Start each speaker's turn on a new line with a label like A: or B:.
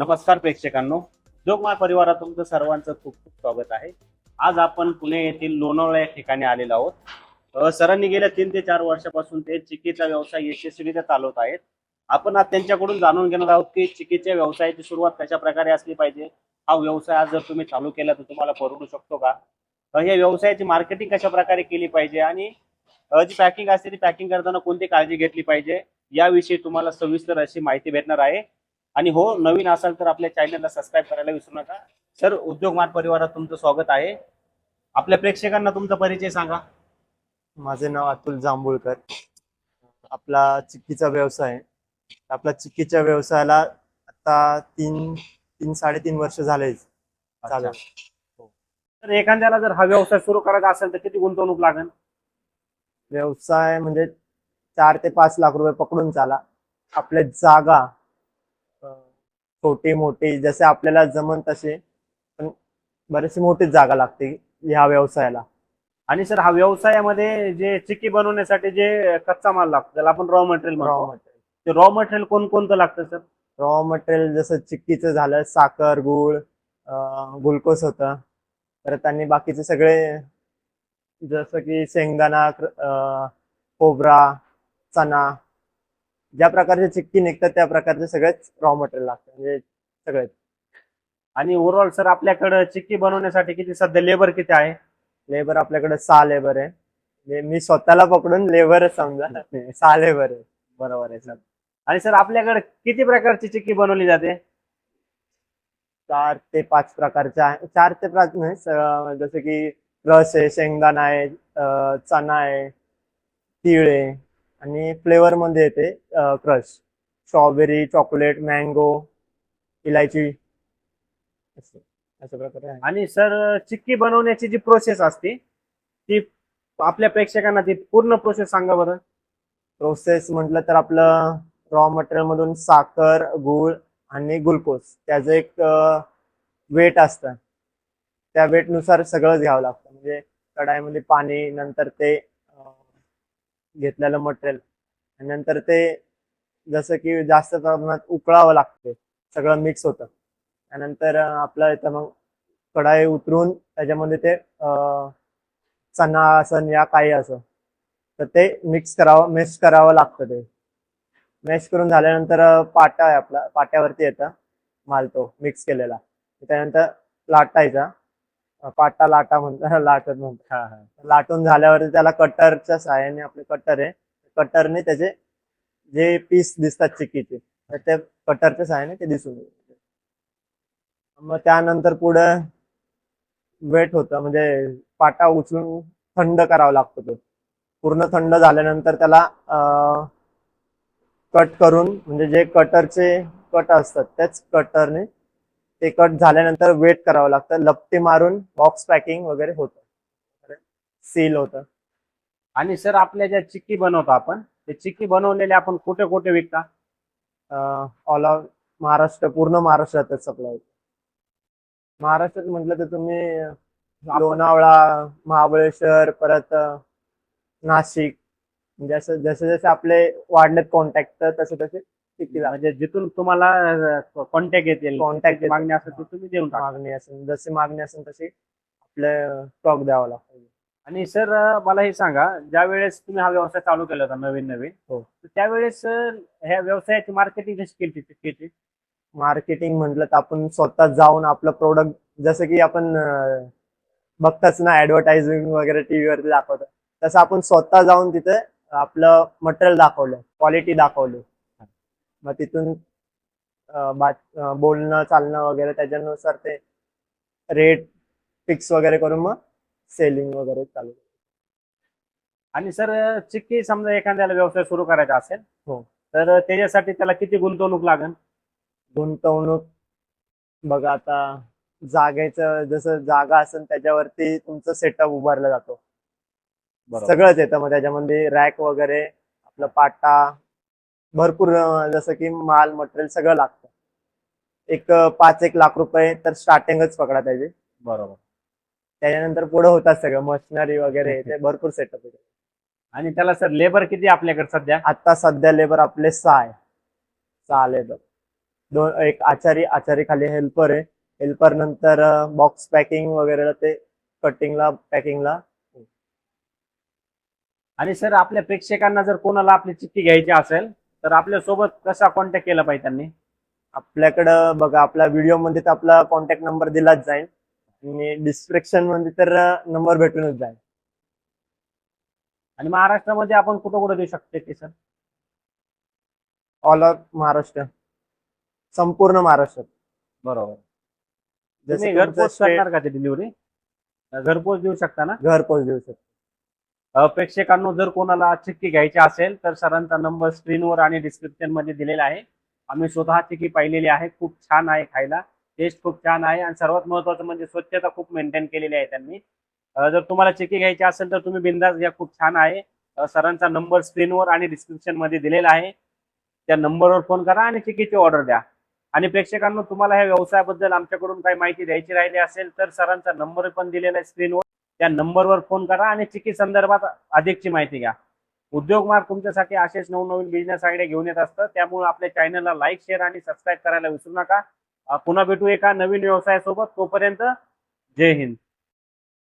A: नमस्कार प्रेक्षकांनो. जोगमाळ परिवारात तुमचं सर्वांचं खूप खूप स्वागत आहे. आज आपण पुणे येथील लोणावळा या ठिकाणी आलेलो आहोत. सरांनी गेल्या तीन ते चार वर्षापासून ते चिकीचा व्यवसाय यशस्वीरित्या चालवत आहेत. आपण आज त्यांच्याकडून जाणून घेणार आहोत की चिकीच्या व्यवसायाची सुरुवात कशा प्रकारे असली पाहिजे? हा व्यवसाय आज जर तुम्ही चालू केला तर तुम्हाला परवडू शकतो का? या व्यवसायाची मार्केटिंग कशा प्रकारे केली पाहिजे आणि जी पॅकिंग असते ती पॅकिंग करताना कोणती काळजी घेतली पाहिजे? याविषयी तुम्हाला सविस्तर अशी माहिती भेटणार आहे. आणि हो नवीन असाल तर आपल्या चॅनलला सबस्क्राईब करायला विसरू नका. सर उद्योग मार्ग परिवारात तुमचं स्वागत आहे. आपल्या प्रेक्षकांना तुमचा परिचय सांगा.
B: माझे नाव अतुल जांभूळकर. आपला चिक्कीचा व्यवसाय. आहे. आपला चिक्कीच्या व्यवसायाला आता तीन तीन साडेतीन वर्ष झाले चालू
A: तर एखाद्याला जर हा व्यवसाय सुरू करायचा असेल तर किती गुंतवणूक लागेल?
B: व्यवसाय म्हणजे चार ते पाच लाख रुपये पकडून चाला. आपले जागा छोटी मोठी जसे आपल्याला जमन तसे पण बरेचशी मोठीच जागा लागते ह्या व्यवसायाला.
A: आणि सर हा व्यवसायामध्ये जे चिक्की बनवण्यासाठी जे कच्चा माल लागतो त्याला आपण रॉ मटेरियल
B: रॉ
A: म्हणतो.
B: मटेरियल
A: ते रॉ मटेरियल कोण कोणतं लागतं सर?
B: रॉ मटेरियल जसं चिक्कीचं झालं साखर गुळ ग्लुकोज होतं. परत आणि बाकीचे सगळे जसं की शेंगदाणा खोबरा चणा ज्या प्रकारचे चिक्की निघतात त्या प्रकारचे सगळेच रॉ मटेरियल लागतं म्हणजे सगळे
A: आणि ओव्हरऑल सर आपल्याकडे चिक्की बनवण्यासाठी किती सध्या लेबर किती आहे?
B: लेबर आपल्याकडे सहा लेबर आहे. म्हणजे मी स्वतःला पकडून लेबर समजा. सहा लेबर आहे.
A: बरोबर आहे सर आणि सर आपल्याकडे किती प्रकारची चिक्की बनवली जाते?
B: चार ते पाच प्रकारचे आहे. चार ते पाच नाही जसं की रस आहे शेंगदाणा आहे चणा आहे तीळ आहे. आणि फ्लेवर मध्ये येते क्रश स्ट्रॉबेरी चॉकलेट मँगो इलायची. असं अशा प्रकारे आहे.
A: आणि सर चिक्की बनवण्याची जी प्रोसेस असते ती आपल्या प्रेक्षकांना ती पूर्ण प्रोसेस सांगा बरं.
B: प्रोसेस म्हटलं तर आपलं रॉ मटेरियल मधून साखर गूळ आणि ग्लुकोज त्याचं एक वेट असतं. त्या वेटनुसार सगळंच घ्यावं लागतं. म्हणजे कढाईमध्ये पाणी नंतर ते घेतलेलं मटेरियल आणि नंतर ते जसं की जास्त प्रमाणात उकळावं लागते सगळं मिक्स होतं. त्यानंतर आपलं इथं मग कढाई उतरून त्याच्यामध्ये ते चणा असं या काही असं तर ते मिक्स करावं मिक्स करावं लागतं ते. मॅश करून झाल्यानंतर पाटा आहे आपला पाट्यावरती येतं माल तो मिक्स केलेला. त्यानंतर लाटायचा. पाटा लाटा म्हणतात लाटत म्हणतात लाटून झाल्यावरती त्याला कटरच्या सहाय्याने आपले कटर आहे. कटरने त्याचे जे पीस दिसतात चिक्कीचे तर ते कटरच्या सहाय्याने ते दिसून येतात. मग त्यानंतर पुढे वेट होतं म्हणजे पाटा उचलून थंड करावा लागतो तो. पूर्ण थंड झाल्यानंतर त्याला कट करून म्हणजे जे कटरचे कट असतात त्याच कटरने ते कट झाल्यानंतर वेट करावं लागतं. लपटी मारून बॉक्स पॅकिंग वगैरे होतं. सील होतं.
A: आणि सर आपल्या ज्या चिक्की बनवतो आपण ते चिक्की बनवलेले आपण कुठे कुठे विकता?
B: ऑल ऑफ महाराष्ट्र पूर्ण महाराष्ट्रातच सप्लाय होतं. महाराष्ट्रात म्हटलं तर तुम्ही लोणावळा महाबळेश्वर परत नाशिक म्हणजे असं जसे जसे आपले वाढलेत कॉन्टॅक्ट तसे तसे
A: म्हणजे जिथून तुम्हाला कॉन्टॅक्ट येतील त्याची मागणी असेल ती तुम्ही देऊन टाका.
B: मागणी असेल. जशी मागणी असेल तशी आपले स्टॉक द्यावा लागतो.
A: आणि सर मला हे सांगा ज्या वेळेस तुम्ही हा व्यवसाय चालू केला होता नवीन नवीन
B: हो.
A: तर त्यावेळेस अं, ह्या व्यवसायाची मार्केटिंग कशी केली होती?
B: मार्केटिंग म्हटलं तर आपण स्वतः जाऊन आपलं प्रोडक्ट जसं की आपण अं, बघताच ना ऍडव्हर्टायझिंग वगैरे टीव्हीवरती दाखवतं. तसं आपण स्वतः जाऊन तिथे आपलं मटेरियल दाखवलं क्वालिटी दाखवली. मग तिथून बोलणं चालणं वगैरे त्याच्यानुसार ते रेट फिक्स वगैरे करून मग सेलिंग वगैरे चालू
A: आणि सर चिक्की समजा एखाद्याला व्यवसाय सुरू करायचा असेल
B: हो.
A: तर त्याच्यासाठी त्याला किती गुंतवणूक लागेल?
B: गुंतवणूक बघा आता जागेचं जसं जागा असेल त्याच्यावरती तुमचं सेटअप उभारला जातो. सगळंच येतं. मग त्याच्यामध्ये रॅक वगैरे आपलं पाटा भरपूर जसं की माल मटेरियल सगळं लागतं. एक पाच एक लाख रुपये तर स्टार्टिंगच पकडा त्याची.
A: बरोबर.
B: त्याच्यानंतर पुढे होतात सगळं मशिनरी वगैरे ते भरपूर सेटअप आहे.
A: आणि त्याला सर लेबर किती आपल्याकडे सध्या?
B: आता सध्या लेबर आपले सहा आहे. सहा लेबर दोन एक आचारी आचारी खाली हेल्पर आहे. हेल्पर नंतर बॉक्स पॅकिंग वगैरे ते कटिंगला पॅकिंगला
A: आणि सर आपल्या प्रेक्षकांना जर कोणाला आपली चिठ्ठी घ्यायची असेल तर आपल्यासोबत कसा कॉन्टॅक्ट केला पाहिजे त्यांनी?
B: आपल्याकडं बघा आपल्या व्हिडिओमध्ये तर आपला कॉन्टॅक्ट नंबर दिलाच जाईल. आणि डिस्क्रिप्शनमध्ये तर नंबर भेटूनच जाईल.
A: आणि महाराष्ट्रामध्ये आपण कुठं कुठं देऊ शकते ते सर
B: ऑल ओव्हर महाराष्ट्र. संपूर्ण महाराष्ट्रात
A: बरोबर.
B: जसं
A: घरपोच करणार का ते डिलिव्हरी घरपोच देऊ शकता ना?
B: घरपोच देऊ शकतो.
A: प्रेक्षकांनो जर कोणाला चिक्की घ्यायची असेल तर सरांचा नंबर स्क्रीनवर आणि डिस्क्रिप्शनमध्ये दिलेला आहे. आम्ही स्वतः चिक्की पाहिलेली आहे. खूप छान आहे खायला. टेस्ट खूप छान आहे आणि सर्वात महत्वाचं म्हणजे स्वच्छता खूप मेंटेन केलेली आहे त्यांनी. जर तुम्हाला चिक्की घ्यायची असेल तर तुम्ही बिंदास घ्या. खूप छान आहे. सरांचा नंबर स्क्रीनवर आणि डिस्क्रिप्शनमध्ये दिलेला आहे. त्या नंबरवर फोन करा आणि चिक्कीची ऑर्डर द्या. आणि प्रेक्षकांना तुम्हाला ह्या व्यवसायाबद्दल आमच्याकडून काही माहिती द्यायची राहिली असेल तर सरांचा नंबर पण दिलेला आहे स्क्रीनवर. त्या नंबरवर फोन करा आणि चिकी संदर्भात अधिकची माहिती घ्या. उद्योग मार्ग तुमच्यासाठी असेच नवनवीन बिझनेस आयडिया घेऊन येत असतं. त्यामुळे आपल्या चॅनलला लाईक शेअर आणि सबस्क्राईब करायला विसरू नका. पुन्हा भेटू एका नवीन व्यवसायासोबत. तोपर्यंत जय हिंद.